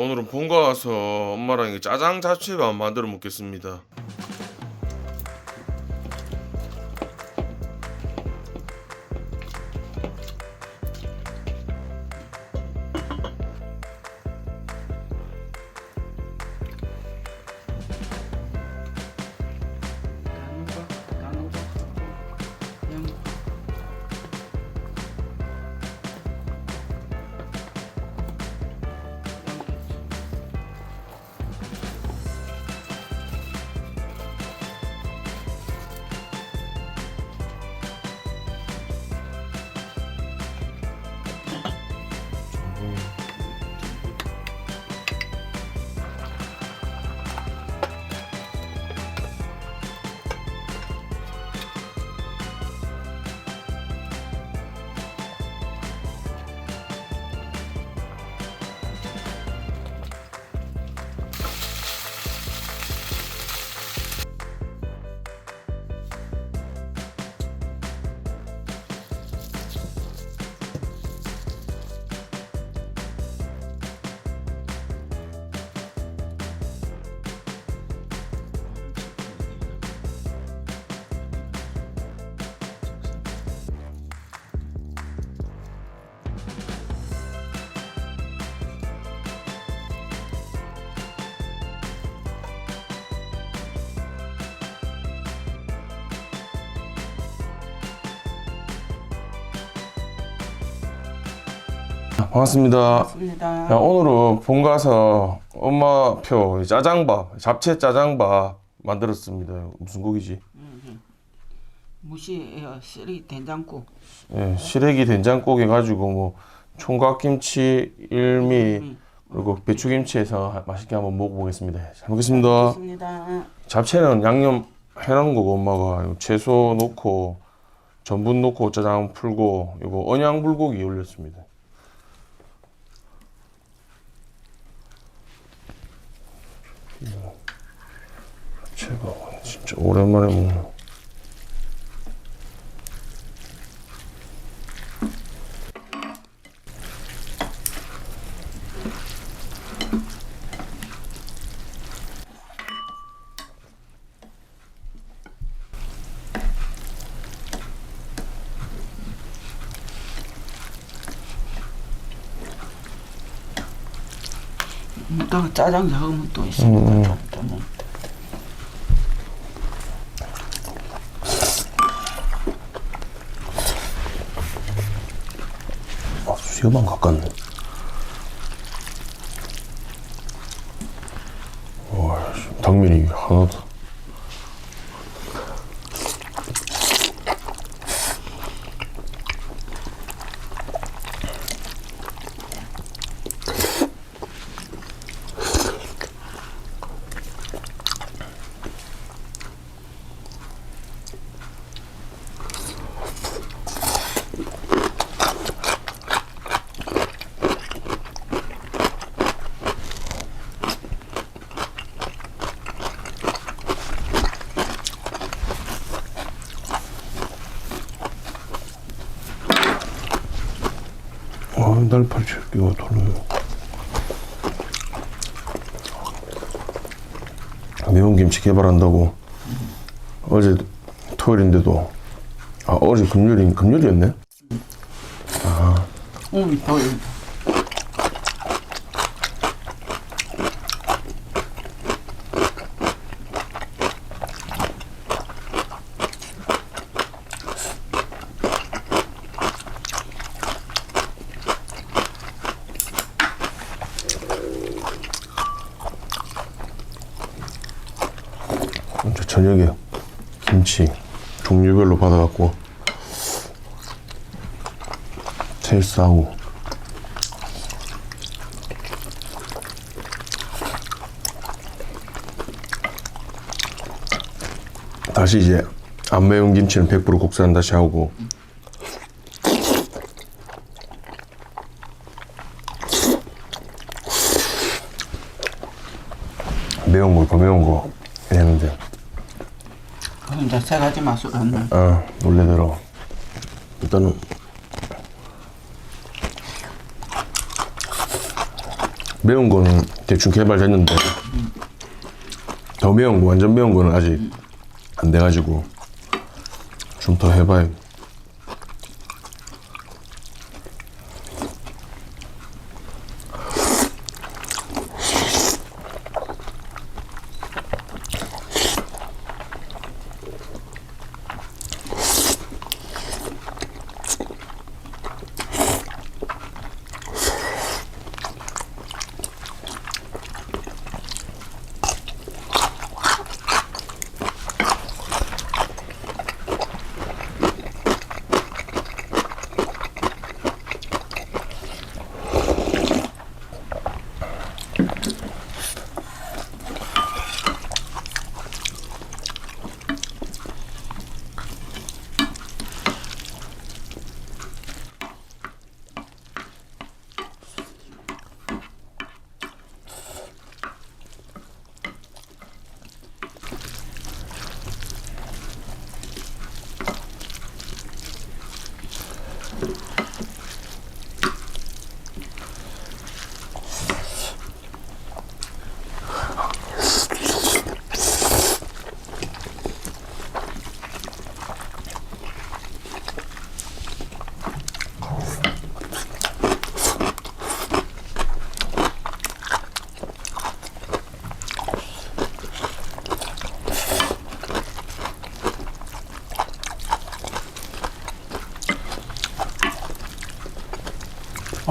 자, 오늘은 본가 와서 엄마랑 이 짜장 자취밥 만들어 먹겠습니다. 반갑습니다. 맞습니다. 야, 오늘은 본가 가서 엄마표 짜장밥, 잡채 짜장밥 만들었습니다. 무슨 곡이지? 무시 어, 쓰리 된장국 예, 시래기 된장국 해가지고 뭐 총각김치, 일미 그리고 배추김치해서 맛있게 한번 먹어보겠습니다. 잘 먹겠습니다. 맞습니다. 잡채는 양념 해놓은 거고 엄마가 채소 넣고 전분 넣고 짜장 풀고 이거 언양 불고기 올렸습니다. 제가 진짜 오랜만에 먹는. 또 짜장 적으면 또 있습니다. 음. 좀, 좀. 아, 수염만 가깝네. 와, 씨, 당면이 하나도. 달 80개가 들어요. 매운 김치 개발한다고 어제 토요일인데도 아 어제 금요일 금요일이었네. 아. 응, 토요일. 저녁에 김치 종류별로 받아갖고 제일 싸고. 다시 이제 안 매운 김치는 100% 국산 다시 하고 매운 거 더 매운 거 했는데 그럼 이제 세 가지 맛으로 했네. 아 원래대로 일단은 매운 거는 대충 개발됐는데 더 매운 거 완전 매운 거는 아직 안 돼가지고 좀 더 해봐야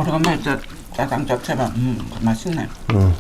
오래간만에 짜, 짜장 잡채가 음 맛있네. 응.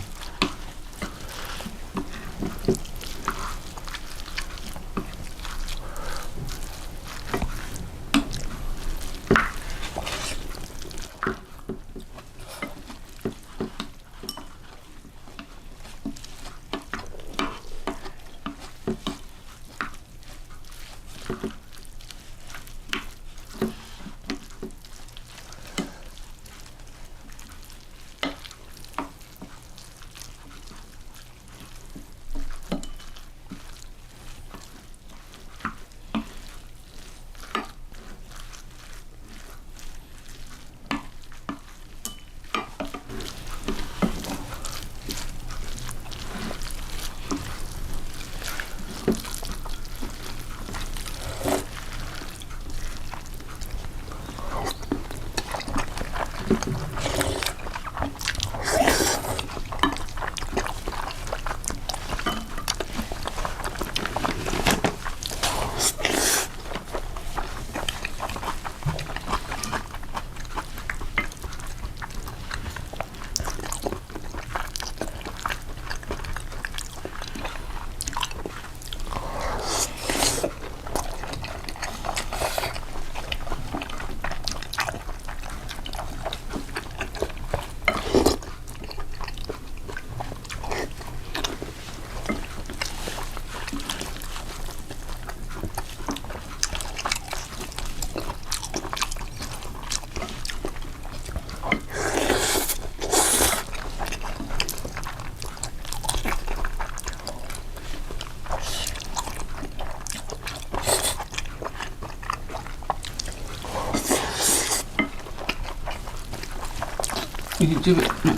이 집에 음,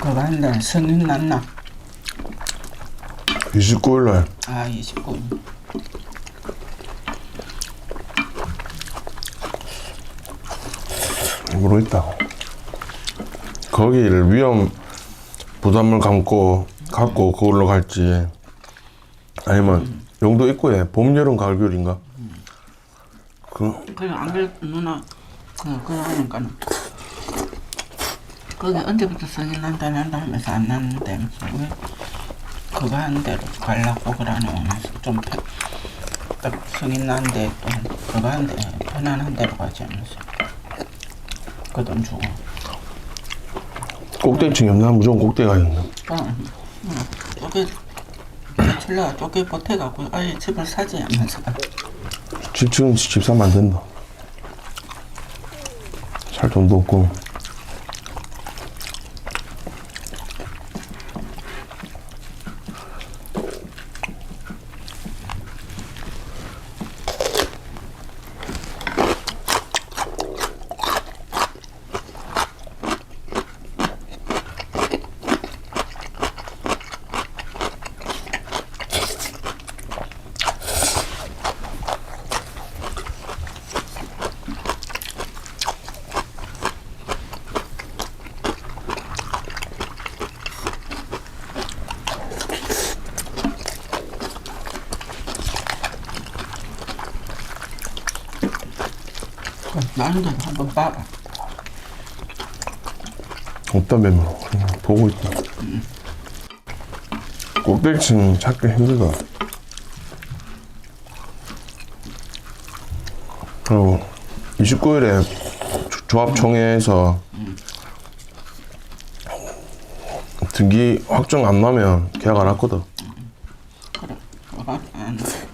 한데 성인 났나? 29일 날 아 29. 모르겠다. 거기를 위험 부담을 감고 갖고 그걸로 갈지 아니면 용도 입구에 봄, 여름, 가을, 겨울인가? 그 그냥 안 그래 누나 그 그거 하니까는 거기 언제부터 성인 난다 난다 하면서 안 났는데 왜 그거 한 대로 가려고 그러네 하면서 좀딱 성인 난데 또 그거 한대 편안한 데로 가지 하면서 그 돈 주고 꼭대층이 없나? 무조건 꼭대가 있나? 어, 응. 쪼개 며칠날 쪼개 보태갖고 아예 집을 사지 하면서 집 지금 집 사면 안 된다. 살 돈도 없고. 나한테 한번 봐봐. 없다며 그냥 보고 있다 꼭대기층 찾기 힘들다 그리고 29일에 조합총회에서 등기 확정 안 나면 계약 안 했거든 그래. 어, 안 돼.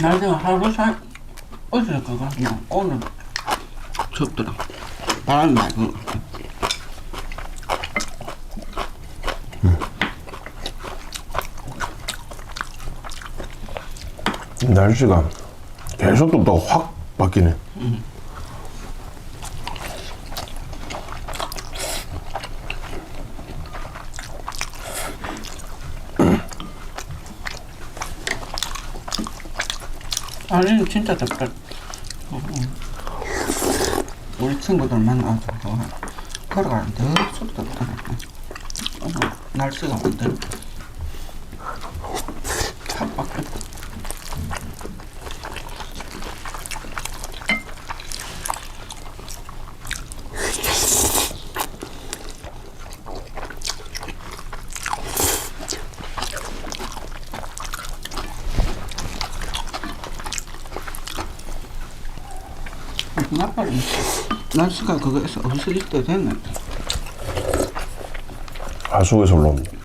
나중에 하루 살 어제 그거 그냥 오늘 춥더라. 바람 말고. 날씨가 계속 또확 바뀌네 아니 진짜 덥다. 우리 친구들 만나서 걸어가는데 춥덥더라 어, 날씨가 완전 나빠리 날씨가 그거에서 없어질 때 됐는데 하수구에서 올라옵니다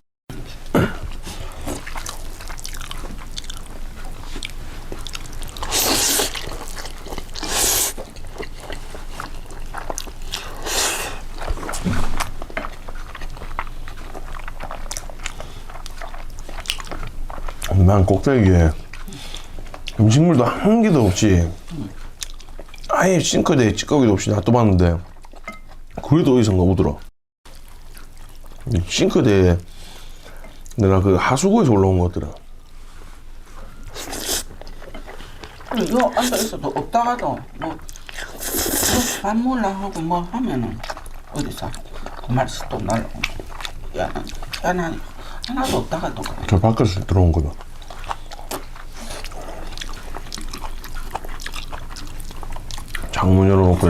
난 꼭대기에 음식물도 한 개도 없이 아예 싱크대에 찌꺼기도 없이 놔둬봤는데 그래도 어디선가 오더라. 이 싱크대에 내가 그 하수구에서 올라온 것 같더라. 요 앉아 있어도 없다가도 뭐밥 먹으려 하고 뭐 하면은 어디서 그 말씀 또 날라오고 야 야나니 하나도 없다가도. 저 밖에서 들어온 거다 창문 열어놓고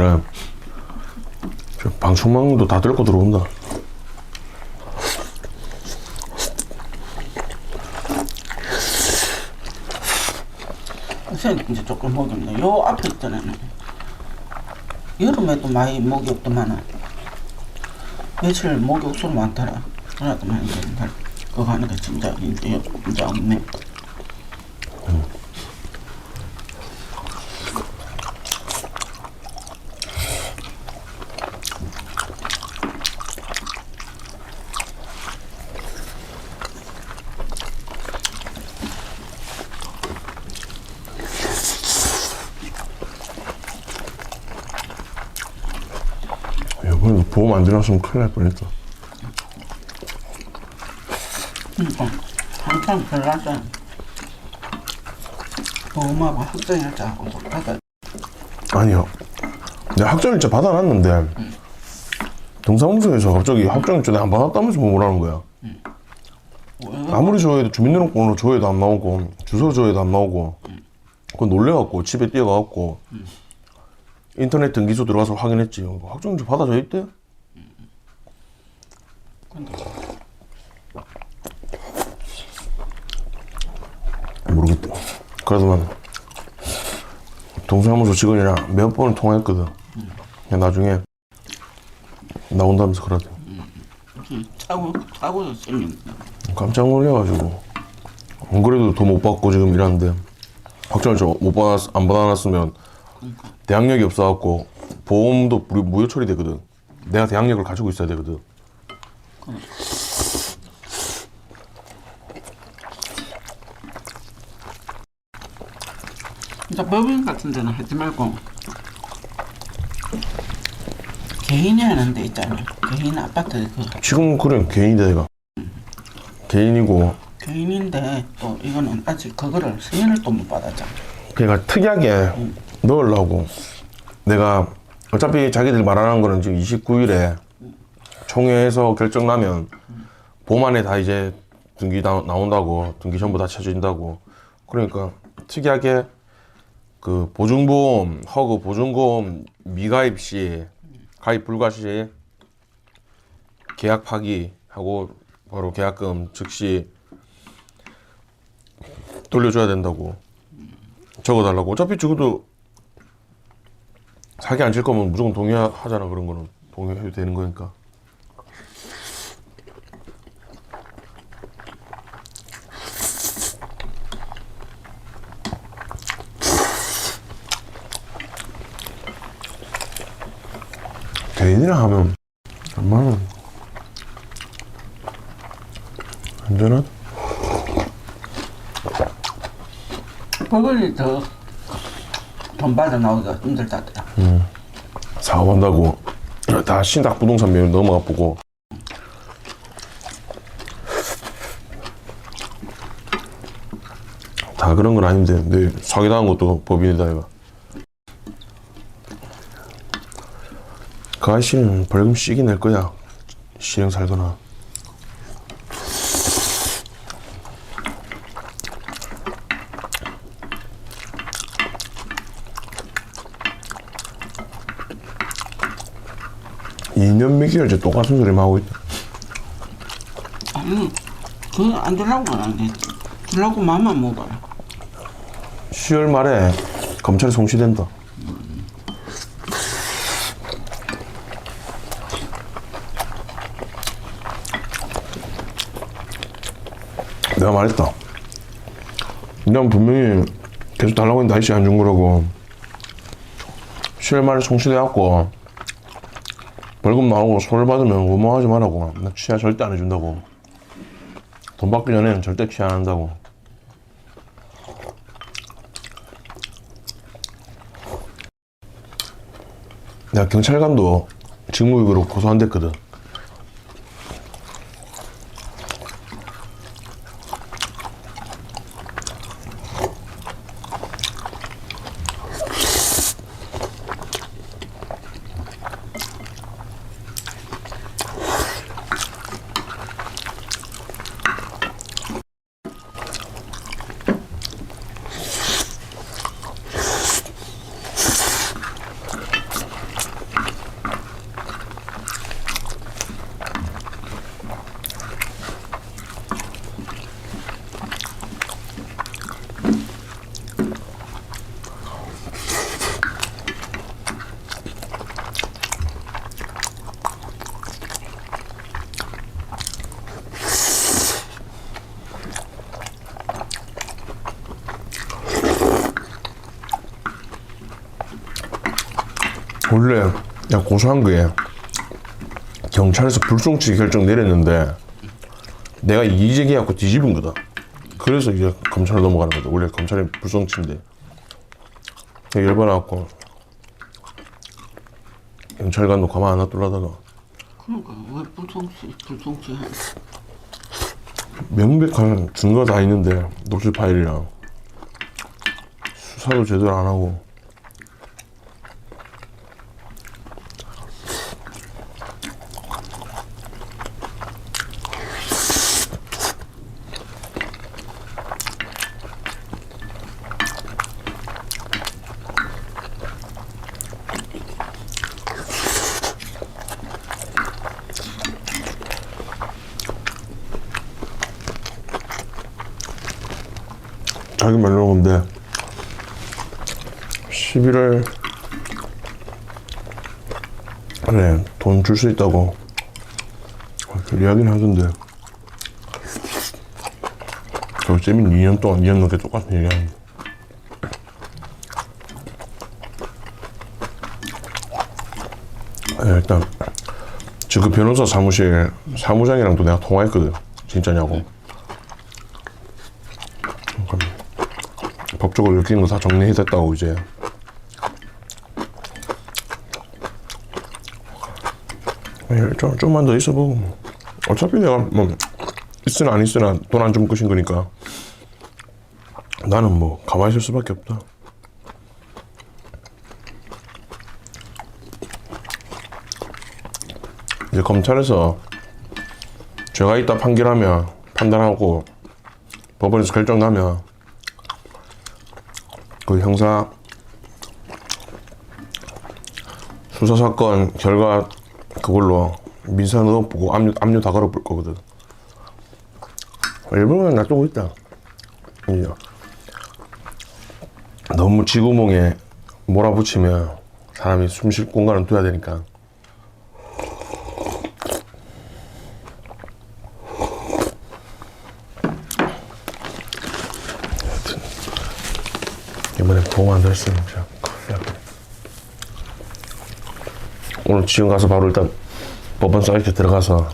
저 방충망도 다 들고 들어온다 선생님 이제 조금 먹였네. 요 앞에 있잖아요. 여름에도 많이 목이 없더만은 며칠 목이 없으면 많더라. 그러더만 이제 날 그거 게 진짜 이제 이제 없네. 보험 안 들어왔으면 큰일 날 뻔했다. 그러니까 한참 들어가서 보험하고 학생일자하고 받아 아니요. 내가 학점일자 받아놨는데 동사무소에서 갑자기 학점일자 내가 안 받았다면서 뭐 뭐라는 거야. 아무리 줘야 주민등록번호 줘야도 안 나오고 주소 줘야도 안 나오고 그거 놀래갖고 집에 뛰어가갖고 인터넷 등기소 들어가서 확인했지. 학점일자 받아져 있대? 모르겠다. 그래도만 동사무소 직원이랑 몇 번을 통화했거든. 그냥 나중에 나온다면서 그러대. 차고 차고도 쓰면 깜짝 놀래가지고 안 그래도 돈 못 받고 지금 일하는데 확정을 못 받았 안 받아놨으면 대학력이 없어갖고 보험도 무료, 무효 처리되거든. 내가 대학력을 가지고 있어야 되거든. 진짜 법인 같은 데는 하지 말고 개인이 하는 데 있잖아. 개인 아파트 그 지금 그래 개인이다 개인이고. 개인인데 또 이거는 아직 그거를 승인을 또 못 받았잖아. 그러니까 특이하게 넣으려고. 내가 어차피 자기들 말하는 거는 지금 29일에 총회에서 결정 나면 봄 안에 다 이제 등기 나, 나온다고 등기 전부 다 쳐진다고. 그러니까 특이하게 그 보증보험 허그 보증보험 미가입 시 가입 불가 시 계약 파기하고 바로 계약금 즉시 돌려줘야 된다고 적어달라고. 어차피 적어도 사기 안 칠 거면 무조건 동의하잖아 그런 거는. 동의해도 되는 거니까 개인이랑 하면 얼마나 안전한? 법인이 더돈 받아 나오기가 힘들다더라 사업한다고 다 신탁 부동산 매물 넘어가 보고. 다 그런 건 아닌데 내 사기당한 것도 법인이다 이거 그 아저씨는 벌금 시기 낼 거야 실형 살거나 이년 몇 개월 이제 똑같은 소리만 하고 있다 아니 그거 안 주려고 안 해. 주려고 마음만 먹어라 10월 말에 검찰에 송치된다. 내가 말했다. 난 분명히 계속 달라고 했는데 아저씨 안준 거라고. 10월 말에 송치돼갖고 벌금 나오고 소를 받으면 원망하지 말라고. 나 취하 절대 안 해준다고. 돈 받기 전에는 절대 취하 안 한다고. 내가 경찰관도 직무유기로 고소 안 됐거든. 원래 내가 고소한 거에 경찰에서 불송치 결정 내렸는데 내가 이의제기하고 뒤집은 거다. 그래서 이제 검찰로 넘어가는 거다. 원래 검찰이 불송치인데 열받아갖고 경찰관도 가만 안 놔둘라다가 그러니까 왜 불송치 불송치 한 명백한 증거 다 있는데 녹취 파일이랑 수사도 제대로 안 하고 자기 말로 근데 11월 그래 돈 줄 수 있다고. 그 이야기는 하던데. 저 잼이 2년 동안 2년 넘게 똑같은 얘기 하는데. 아, 일단 지금 변호사 사무실 사무장이랑도 내가 통화했거든. 진짜냐고 법적으로 엮인 거다 정리해뒀다고 이제. 좀, 좀만 더 있어보고 어차피 내가 뭐 있으나 안 있으나 돈 안 주면 끝인 거니까. 나는 뭐 가만히 있을 수밖에 없다. 이제 검찰에서 죄가 있다 판결하면 판단하고 법원에서 결정 나면 그 형사 수사 사건 결과 그걸로 민사 넣어보고 압류 압류 다 걸어볼 거거든. 일본은 놔두고 있다. 너무 지구멍에 몰아붙이면 사람이 숨 쉴 공간을 둬야 되니까. 안 됐으면 진짜 큰일 났네. 오늘 지금 가서 바로 일단 법원 사이트 들어가서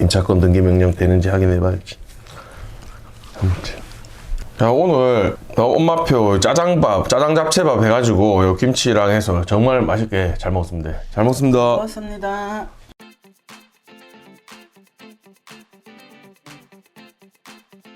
인차권 등기 명령 되는지 확인해봐야지. 자 오늘 나 엄마표 짜장밥, 짜장 잡채밥 해가지고 요 김치랑 해서 정말 맛있게 잘 먹었습니다. 잘 먹습니다. 고맙습니다.